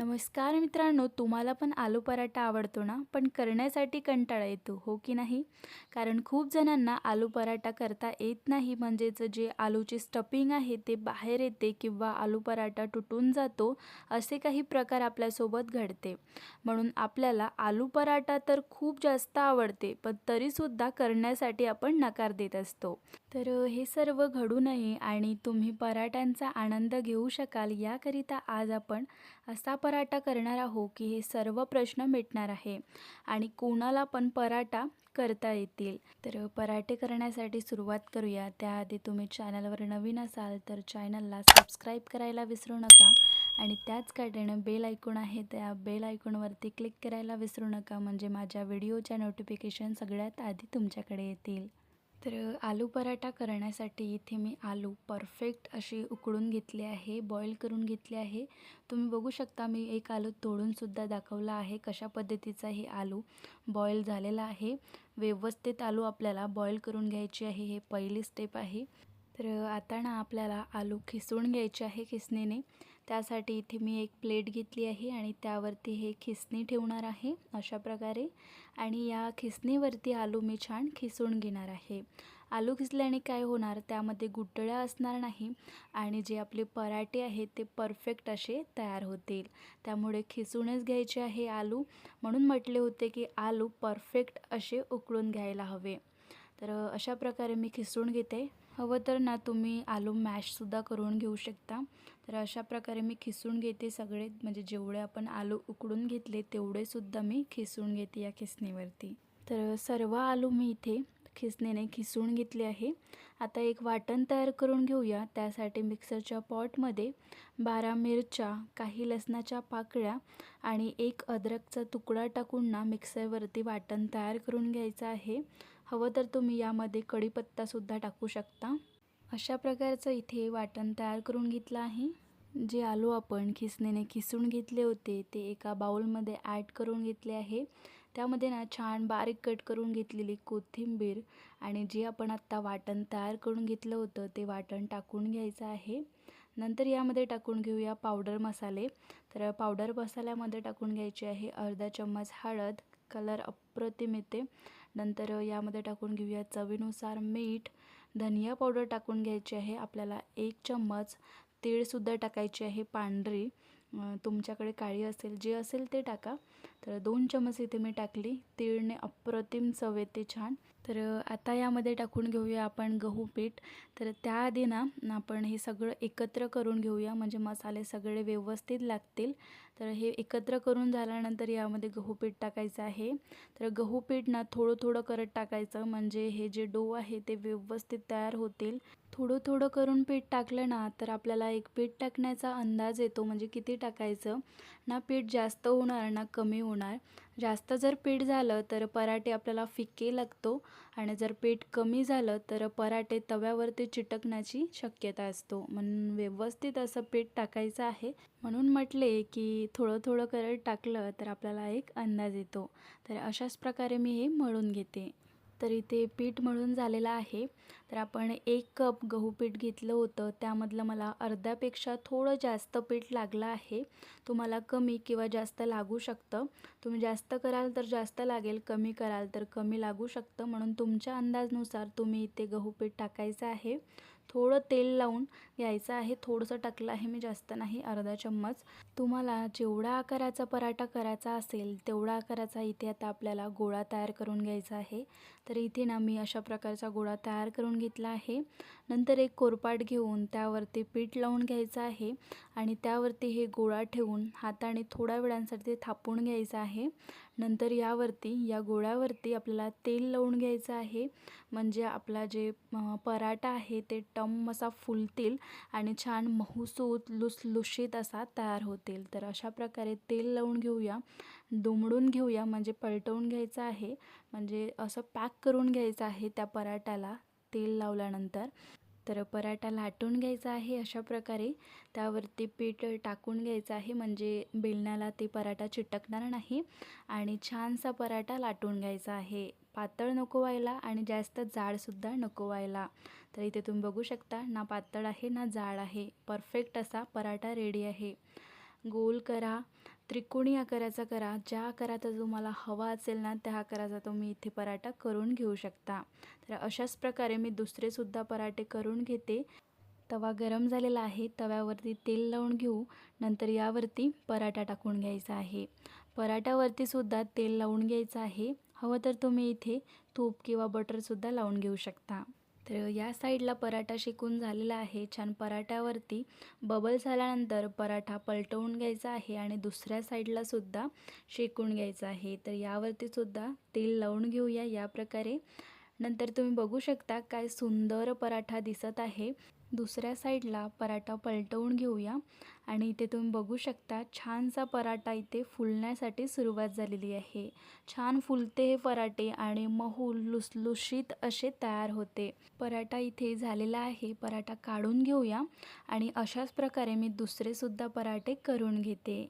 नमस्कार मित्रांनो तुम्हाला पण आलू पराठा आवडतो ना? पण करण्यासाठी कंटाळा येतो हो की नाही? कारण खूप जणांना आलू पराठा करता येत नाही. म्हणजेच जे आलूचे स्टफिंग आहे ते बाहेर येते किंवा आलू पराठा तुटून जातो असे काही प्रकार आपल्यासोबत घडते. म्हणून आपल्याला आलू पराठा तर खूप जास्त आवडते पण तरीसुद्धा करण्यासाठी आपण नकार देत असतो. तर हे सर्व घडू नये आणि तुम्ही पराठ्यांचा आनंद घेऊ शकाल याकरिता आज आपण असा पराठा करणार आहो की हे सर्व प्रश्न मिटणार आहे आणि कोणाला पण पराठा करता येतील. तर पराठे करण्यासाठी सुरुवात करूया. त्याआधी तुम्ही चॅनलवर नवीन असाल तर चॅनलला सबस्क्राईब करायला विसरू नका आणि त्याच काढणं बेल ऐकून आहे त्या बेल ऐकूनवरती क्लिक करायला विसरू नका. म्हणजे माझ्या व्हिडिओच्या नोटिफिकेशन सगळ्यात आधी तुमच्याकडे येतील. तर आलू पराठा करण्यासाठी इथे मी आलू परफेक्ट अशी उकळून घेतली आहे बॉईल करून घेतली आहे. तुम्ही बघू शकता मी एक आलू तोडूनसुद्धा दाखवला आहे कशा पद्धतीचा हे आलू बॉईल झालेला आहे. व्यवस्थित आलू आपल्याला बॉईल करून घ्यायची आहे हे पहिली स्टेप आहे. तर आता ना आपल्याला आलू खिसून घ्यायचे आहे खिसणीने. त्यासाठी इथे मी एक प्लेट घेतली आहे आणि त्यावरती हे खिसणी ठेवणार आहे अशा प्रकारे. आणि या खिसणीवरती आलू मी छान खिसून घेणार आहे. आलू खिसल्याने काय होणार त्यामध्ये गुटळ्या असणार नाही आणि जे आपले पराठे आहेत ते परफेक्ट असे तयार होतील. त्यामुळे खिसूनच घ्यायचे आहे आलू. म्हणून म्हटले होते की आलू परफेक्ट असे उकळून घ्यायला हवे. तर अशा प्रकारे मी खिसून घेते. हवं तर ना तुम्ही आलू मॅशसुद्धा करून घेऊ शकता. तर अशा प्रकारे मी खिसून घेते सगळे म्हणजे जेवढे आपण आलू उकडून घेतले तेवढेसुद्धा मी खिसून घेते या खिसणीवरती. तर सर्व आलू मी इथे खिसणीने खिसून घेतले आहे. आता एक वाटण तयार करून घेऊया. त्यासाठी मिक्सरच्या पॉटमध्ये बारा मिरच्या काही लसणाच्या पाकळ्या आणि एक अद्रकचा तुकडा टाकून ना मिक्सरवरती वाटण तयार करून घ्यायचं आहे. हवं तर तुम्ही यामध्ये कढीपत्तासुद्धा टाकू शकता. अशा प्रकारचं इथे वाटण तयार करून घेतलं आहे. जे आलू आपण खिसणीने खिसून घेतले होते ते एका बाउलमध्ये ॲड करून घेतले आहे. त्यामध्ये ना छान बारीक कट करून घेतलेली कोथिंबीर आणि जे आपण आत्ता वाटण तयार करून घेतलं होतं ते वाटण टाकून घ्यायचं आहे. नंतर यामध्ये टाकून घेऊया पावडर मसाले. तर पावडर मसाल्यामध्ये टाकून घ्यायचे आहे अर्धा चम्मच हळद कलर अप्रतिम येते. नंतर यामध्ये टाकून घेऊया चवीनुसार मीठ. धनिया पावडर टाकून घ्यायची आहे. आपल्याला एक चम्मच तीळसुद्धा टाकायची आहे पांढरी. तुमच्याकडे काळी असेल जे असेल ते टाका. तर दोन चमच इथे मी टाकली. तीळने अप्रतिम चव येते छान. तर आता यामध्ये टाकून घेऊया आपण गहू पीठ. तर त्याआधी ना आपण हे सगळं एकत्र करून घेऊया. म्हणजे मसाले सगळे व्यवस्थित लागतील. तर हे एकत्र करून झाल्यानंतर यामध्ये गहू पीठ टाकायचं आहे. तर गहू पीठ ना थोडं थोडं करत टाकायचं. म्हणजे हे जे डो आहे ते व्यवस्थित तयार होतील. थोडं थोडं करून पीठ टाकलं ना तर आपल्याला एक पीठ टाकण्याचा अंदाज येतो. म्हणजे किती टाकायचं? ना पीठ जास्त होणार ना कमी होणार. होणार. जास्त जर पीठ झालं तर पराठे आपल्याला फिके लागतो. आणि जर पीठ कमी झालं तर पराठे तव्यावरती चिटकण्याची शक्यता असतो. म्हणून व्यवस्थित असं पीठ टाकायचं आहे. म्हणून म्हटले की थोडं थोडं करत टाकलं तर आपल्याला एक अंदाज येतो. तर अशाच प्रकारे मी हे मळून घेते. तर इथे पीठ मळून झालेलं आहे. तर आपण एक कप गहू पीठ घेतलं होतं. त्यामधलं मला अर्ध्यापेक्षा थोडं जास्त पीठ लागलं आहे. तुम्हाला कमी किंवा जास्त लागू शकतं. तुम्ही जास्त कराल तर जास्त लागेल कमी कराल तर कमी लागू शकतं. म्हणून तुमच्या अंदाजनुसार तुम्ही इथे गहू पीठ टाकायचं आहे. थोडं तेल लावून घ्यायचं आहे. थोडंसं टाकलं आहे मी जास्त नाही अर्धा चम्मच. तुम्हाला जेवढा आकाराचा पराठा करायचा असेल तेवढा आकाराचा इथे आता आपल्याला गोळा तयार करून घ्यायचा आहे. तर इथे ना मी अशा प्रकारचा गोळा तयार करून घेतला आहे. नंतर एक कोरपाट घेऊन त्यावरती पीठ लावून घ्यायचं आहे आणि त्यावरती हे गोळा ठेवून हाताने थोड्या वेळांसाठी थापून घ्यायचं आहे. नंतर यावरती या गोळ्यावरती आपल्याला तेल लावून घ्यायचं आहे. म्हणजे आपला जे पराठा आहे ते टम असा फुलतील आणि छान महसूत लुसलुशीत असा तयार होतील. तर अशा प्रकारे तेल लावून घेऊया दुमडून घेऊया म्हणजे पलटवून घ्यायचं आहे. म्हणजे असं पॅक करून घ्यायचं आहे त्या पराठ्याला तेल लावल्यानंतर. तर पराठा लाटून घ्यायचा आहे अशा प्रकारे. त्यावरती पीठ टाकून घ्यायचं आहे म्हणजे बेलण्याला ते पराठा चिटकणार नाही. आणि छानसा पराठा लाटून घ्यायचा आहे. पातळ नको व्हायला आणि जास्त जाडसुद्धा नको व्हायला. तर इथे तुम्ही बघू शकता ना पातळ आहे ना जाड आहे. परफेक्ट असा पराठा रेडी आहे. गोल करा. त्रिकोणी आकाराचा करा. ज्या आकाराचा तुम्हाला हवा असेल ना त्या आकाराचा तुम्ही इथे पराठा करून घेऊ शकता. तर अशाच प्रकारे मी दुसरेसुद्धा पराठे करून घेते. तवा गरम झालेला आहे. तव्यावरती तेल लावून घेऊ. नंतर यावरती पराठा टाकून घ्यायचा आहे. पराठ्यावरतीसुद्धा तेल लावून घ्यायचं आहे. हवं तर तुम्ही इथे तूप किंवा बटरसुद्धा लावून घेऊ शकता. तर या साईडला पराठा शिकून झालेला आहे. छान पराठ्यावरती बबल झाल्यानंतर पराठा पलटवून घ्यायचा आहे आणि दुसऱ्या साईडला सुद्धा शेकून घ्यायचा आहे. तर यावरती सुद्धा तेल लावून घेऊया या प्रकारे. नंतर तुम्ही बघू शकता काय सुंदर पराठा दिसत आहे. दुसऱ्या साईडला पराठा पलटवून घेऊया. आणि इथे तुम्ही बघू शकता छानसा पराठा इथे फुलण्यासाठी सुरुवात झालेली आहे. छान फुलते हे पराठे आणि मऊ लुसलुशीत असे तयार होते. पराठा इथे झालेला आहे. पराठा काढून घेऊया आणि अशाच प्रकारे मी दुसरेसुद्धा पराठे करून घेते.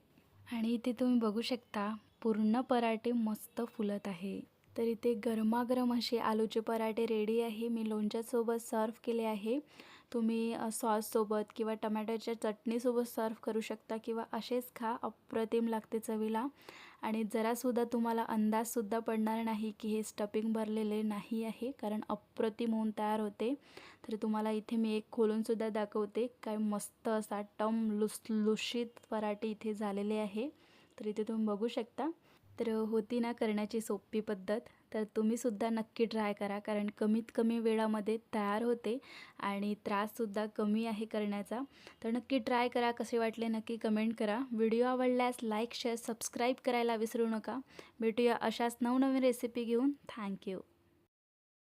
आणि इथे तुम्ही बघू शकता पूर्ण पराठे मस्त फुलत आहे. तर इथे गरमागरम असे आलूचे पराठे रेडी आहे. मी लोणच्यासोबत सर्व केले आहे. तुम्ही सॉससोबत किंवा टमॅटोच्या चटणीसोबत सर्व करू शकता किंवा असेच खा अप्रतिम लागते चवीला. आणि जरासुद्धा तुम्हाला अंदाजसुद्धा पडणार नाही की हे स्टफिंग भरलेले नाही आहे कारण अप्रतिम होऊन तयार होते. तर तुम्हाला इथे मी एक खोलूनसुद्धा दाखवते. काय मस्त असा टम लुसलुशीत पराठे इथे झालेले आहे. तर इथे तुम्ही बघू शकता. तर होती ना करण्याची सोपी पद्धत. तर तुम्हीसुद्धा नक्की ट्राय करा. कारण कमीत कमी वेळामध्ये तयार होते आणि त्राससुद्धा कमी आहे करण्याचा. तर नक्की ट्राय करा. कसे वाटले नक्की कमेंट करा. व्हिडिओ आवडल्यास लाईक शेअर सबस्क्राईब करायला विसरू नका. भेटूया अशाच नवनवीन रेसिपी घेऊन. थँक्यू